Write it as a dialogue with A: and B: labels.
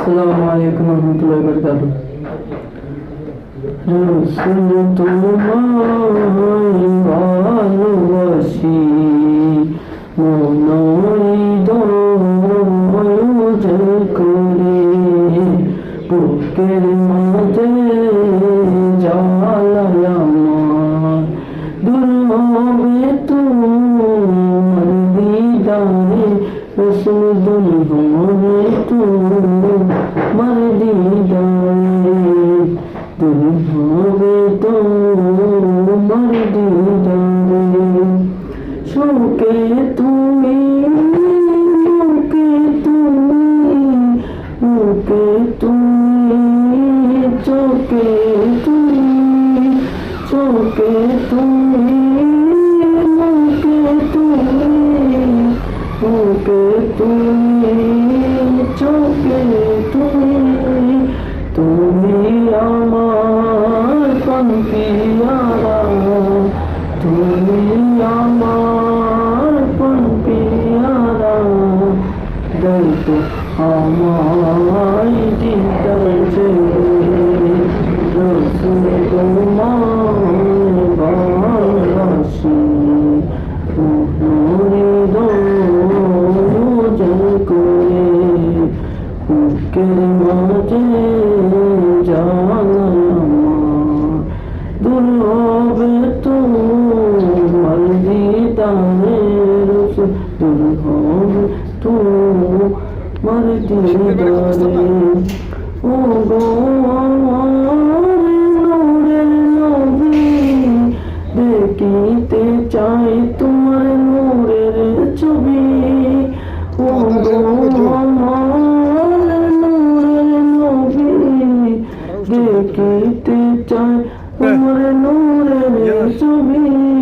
A: আসসালামু আলাইকুম রহমতুল্লাহ বরকাত রসুল তোমায় ভালোবাসি। মনোহৃদয় করে বুকের মাঝে আমার। দূর হবে তোমার দিদারে শোকে তুমি, মুখে তুমি মুখে তুমি, চোখে তুমি চোখে তুমি, মুখে তুমি মুখে তুমি, চোখে আমার পঙ্কিয়ারা দেখো আমায় দিদার রসুল তোমার ভালোবাসি করে বুকের মাঝে দেখিতে চাই তোমার নূরের ছবি ও নূরের নবী দেখিতে চাই তোমার নূরের ছবি।